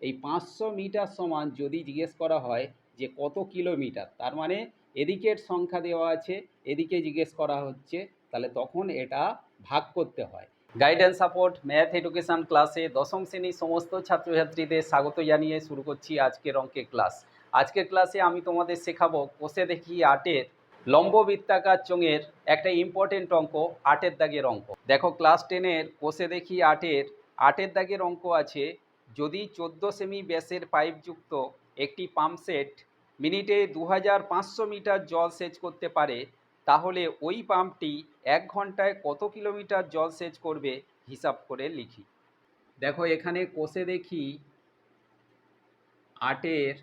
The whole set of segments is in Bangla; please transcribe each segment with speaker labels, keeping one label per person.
Speaker 1: এই পাঁচশো মিটার সমান যদি জিজ্ঞেস করা হয় যে কত কিলোমিটার, তার মানে এদিকের সংখ্যা দেওয়া আছে, এদিকে জিজ্ঞেস করা হচ্ছে, তাহলে তখন এটা ভাগ করতে হয়। গাইডেন্স সাপোর্ট ম্যাথ এডুকেশন ক্লাসে দশম শ্রেণির সমস্ত ছাত্রছাত্রীদের স্বাগত জানিয়ে শুরু করছি আজকের অঙ্কের ক্লাস আজকের ক্লাসে আমি তোমাদের শেখাবো কোষে দেখি আটের লম্ব বৃত্তাকার চোঙের একটা ইম্পর্টেন্ট অঙ্ক, আটের দাগের অঙ্ক। দেখো ক্লাস টেনের কোষে দেখি আটের আটের দাগের অঙ্ক আছে যদি চোদ্দ সেমি ব্যাসের পাইপযুক্ত একটি পাম্প সেট মিনিটে দু হাজার পাঁচশো মিটার জল সেচ করতে পারে, তাহলে ওই পাম্পটি এক ঘন্টায় কত কিলোমিটার জল সেচ করবে হিসাব করে লিখি। দেখো এখানে কোষে দেখি আটের,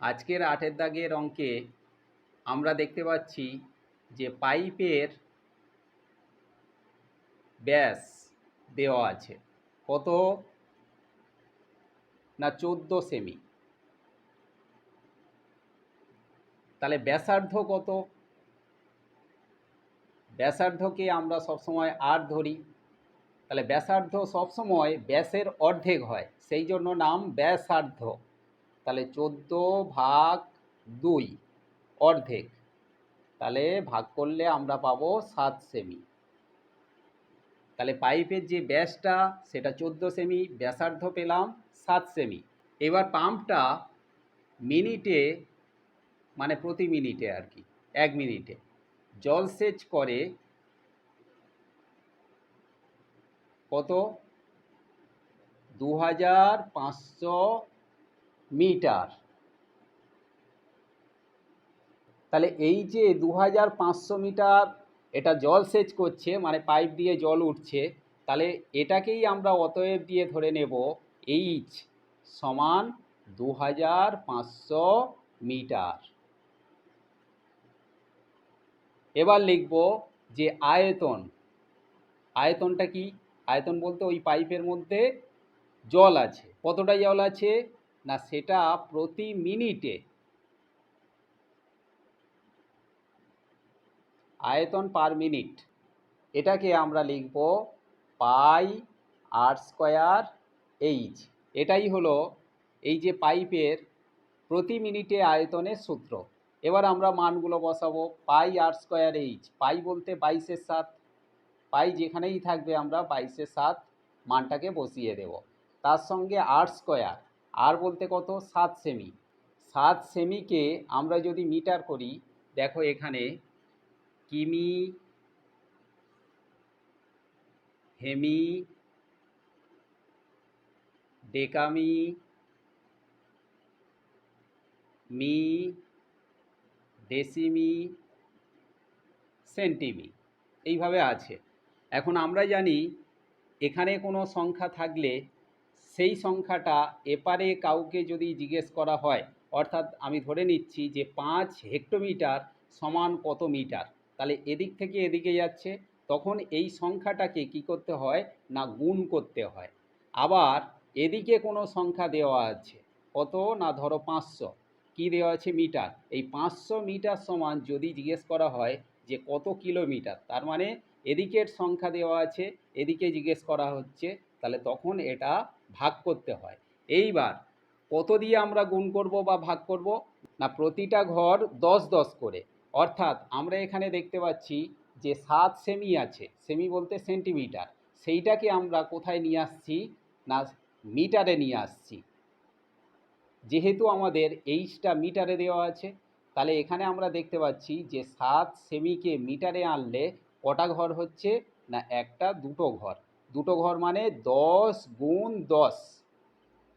Speaker 1: আজকের আটের দাগের অঙ্কে আমরা দেখতে পাচ্ছি যে পাইপের ব্যাস দেওয়া আছে। কত? না চোদ্দ সেমি? তাহলে ব্যাসার্ধ কত? ব্যাসার্ধকে আমরা সবসময় আর ধরি। তাহলে ব্যাসার্ধ সবসময় ব্যাসের অর্ধেক হয়, সেই জন্য নাম ব্যাসার্ধ। তাহলে চোদ্দ ভাগ দুই, অর্ধেক। তাহলে ভাগ করলে আমরা পাবো সাত সেমি। তাহলে পাইপের যে ব্যাসটা, সেটা চোদ্দ সেমি, ব্যাসার্ধ পেলাম। সাত সেমি এবার পাম্পটা মিনিটে মানে প্রতি মিনিটে আর কি, এক মিনিটে। জল সেচ করে কত? দু হাজার পাঁচশো মিটার। তাহলে এই যে দু হাজার পাঁচশো মিটার এটা জল সেচ করছে মানে পাইপ দিয়ে জল উঠছে, তাহলে এটাকেই আমরা অতএব দিয়ে ধরে নেব এইচ সমান দু হাজার পাঁচশো মিটার। এবার লিখব যে আয়তন, আয়তনটা কি? আয়তন বলতে ওই পাইপের মধ্যে জল আছে। কতটা জল আছে? না, সেটা প্রতি মিনিটে। আয়তন পার মিনিট। এটাকে আমরা লিখব পাই আর স্কোয়ার এইচ এটাই হলো এই যে পাইপের প্রতি মিনিটে আয়তনের সূত্র। এবার আমরা মানগুলো বসাবো। পাই আর স্কোয়ার এইচ পাই বলতে বাইশের সাত। পাই যেখানেই থাকবে আমরা বাইশের সাত মানটাকে বসিয়ে দেব। তার সঙ্গে আর স্কোয়ার আর বলতে কত? সাত সেমি সাত সেমিকে আমরা যদি মিটার করি, দেখো এখানে কিমি হেমি ডেকামি মি ডেসিমি সেন্টিমি, এইভাবে আছে। এখন আমরা জানি এখানে কোনো সংখ্যা থাকলে সেই সংখ্যাটা এপারে কাউকে যদি জিজ্ঞেস করা হয়, অর্থাৎ আমি ধরে নিচ্ছি যে পাঁচ হেক্টোমিটার সমান কত মিটার, তাহলে এদিক থেকে এদিকে যাচ্ছে, তখন এই সংখ্যাটাকে কি করতে হয় না গুণ করতে হয়। আবার এদিকে কোনো সংখ্যা দেওয়া আছে। কত? না ধরো পাঁচশো। কী দেওয়া আছে? মিটার। এই পাঁচশো মিটার সমান যদি জিজ্ঞেস করা হয় যে কত কিলোমিটার, তার মানে এদিকের সংখ্যা দেওয়া আছে, এদিকে জিজ্ঞেস করা হচ্ছে, তাহলে তখন এটা ভাগ করতে হয়। এইবার কত দিয়ে আমরা গুণ করব বা ভাগ করব? না, প্রতিটা ঘর দশ দশ করে। অর্থাৎ আমরা এখানে দেখতে পাচ্ছি যে সাত সেমি আছে। সেমি বলতে সেন্টিমিটার। সেইটাকে আমরা কোথায় নিয়ে আসছি? না মিটারে নিয়ে আসছি। যেহেতু আমাদের এইচটা মিটারে দেওয়া আছে, তাহলে এখানে আমরা দেখতে পাচ্ছি যে সাত সেমিকে মিটারে আনলে কটা ঘর হচ্ছে? না, একটা, দুটো ঘর। দুটো ঘর মানে দশ গুণ দশ,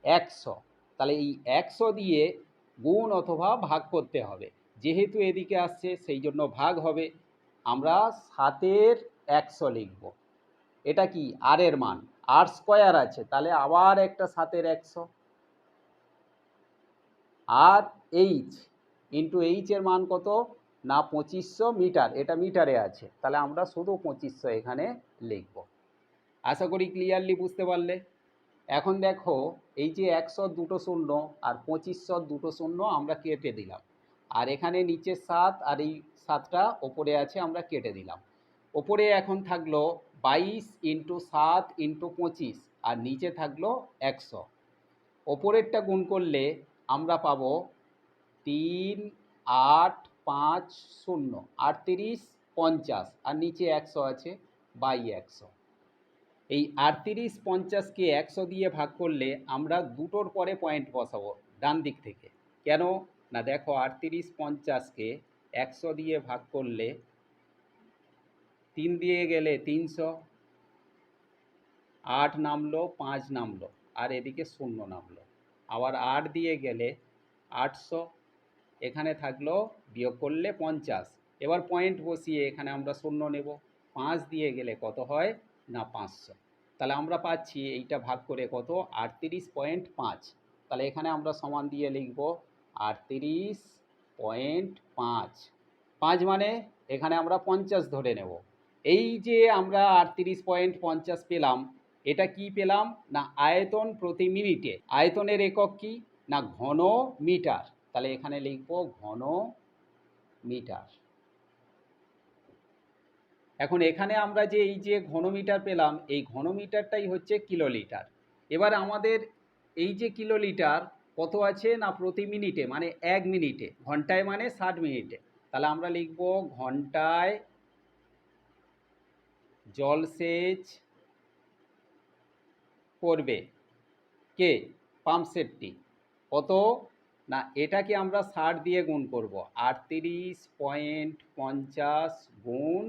Speaker 1: একশো। তাহলে এই একশো দিয়ে গুণ অথবা ভাগ করতে হবে। যেহেতু এদিকে আসছে, সেই জন্য ভাগ হবে। আমরা সাতের একশো লিখব। এটা কি? আর এর মান। আর স্কোয়ার আছে, তাহলে আবার একটা সাতের একশো। আর এইচ ইন্টু এইচের মান কত? না, পঁচিশশো মিটার, এটা মিটারে আছে। তাহলে আমরা শুধু পঁচিশশো এখানে লিখব। আশা করি ক্লিয়ারলি বুঝতে পারলে। এখন দেখো, এই যে একশো দুটো শূন্য আর পঁচিশশো দুটো শূন্য আমরা কেটে দিলাম। আর এখানে নিচে সাত আর এই সাতটা ওপরে আছে, আমরা কেটে দিলাম। ওপরে এখন থাকল বাইশ ইন্টু সাত ইন্টু পঁচিশ আর নিচে থাকল একশো। ওপরেরটা গুণ করলে আমরা পাবো তিন, আট, পাঁচ, শূন্য, আটত্রিশ, পঞ্চাশ, আর নিচে একশো আছে, বাই একশো। এই আটত্রিশ, পঞ্চাশকে একশো দিয়ে ভাগ করলে আমরা দুটোর পরে পয়েন্ট বসাবো ডান দিক থেকে। কেন? না দেখো, আটত্রিশ, পঞ্চাশকে একশো দিয়ে ভাগ করলে তিন দিয়ে গেলে তিনশো, আট নামলো, পাঁচ নামলো, আর এদিকে শূন্য নামলো। আবার আট দিয়ে গেলে আটশো, এখানে থাকল, বিয়োগ করলে পঞ্চাশ। এবার পয়েন্ট বসিয়ে এখানে আমরা শূন্য নেব। পাঁচ দিয়ে গেলে কত হয়? না, পাঁচশো। তাহলে আমরা পাচ্ছি এইটা ভাগ করে কত? আটত্রিশ পয়েন্ট পাঁচ। তাহলে এখানে আমরা সমান দিয়ে লিখব আটত্রিশ পয়েন্ট পাঁচ। পাঁচ মানে এখানে আমরা পঞ্চাশ ধরে নেব। এই যে আমরা আটত্রিশ পয়েন্ট পঞ্চাশ পেলাম, এটা কি পেলাম? না আয়তন প্রতি মিনিটে। আয়তনের একক কি? না ঘন মিটার তাহলে এখানে লিখব ঘন মিটার এখন এখানে আমরা যে এই যে ঘনমিটার পেলাম, এই ঘনমিটারটাই হচ্ছে কিলোলিটার। এবার আমাদের এই যে কিলোলিটার, কত আছে? না প্রতি মিনিটে মানে এক মিনিটে, ঘন্টায় মানে ষাট মিনিটে। তাহলে আমরা লিখব ঘন্টায় জলসেচ করবে কে? পাম্পসেটটি কত? না, এটাকে আমরা ষাট দিয়ে গুণ করব। আটত্রিশ পয়েন্ট পঞ্চাশ গুণ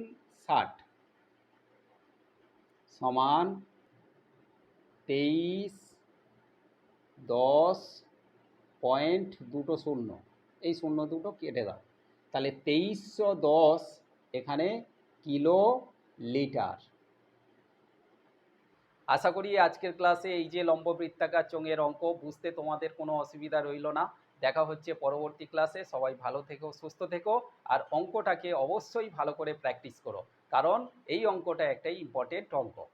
Speaker 1: ষাট সমান তেইশ দশ পয়েন্ট দুটো শূন্য। এই শূন্য দুটো কেটে দাও। তাহলে তেইশশো দশ এখানে কিলো লিটার। আশা করি আজকের ক্লাসে এই যে লম্ব বৃত্তাকার চোঙের অঙ্ক, বুঝতে তোমাদের কোনো অসুবিধা রইল না। দেখা হচ্ছে পরবর্তী ক্লাসে। সবাই ভালো থেকো, সুস্থ থেকো, আর অঙ্কটাকে অবশ্যই ভালো করে প্র্যাকটিস করো। কারণ এই অঙ্কটা একটাই ইম্পর্টেন্ট অঙ্ক।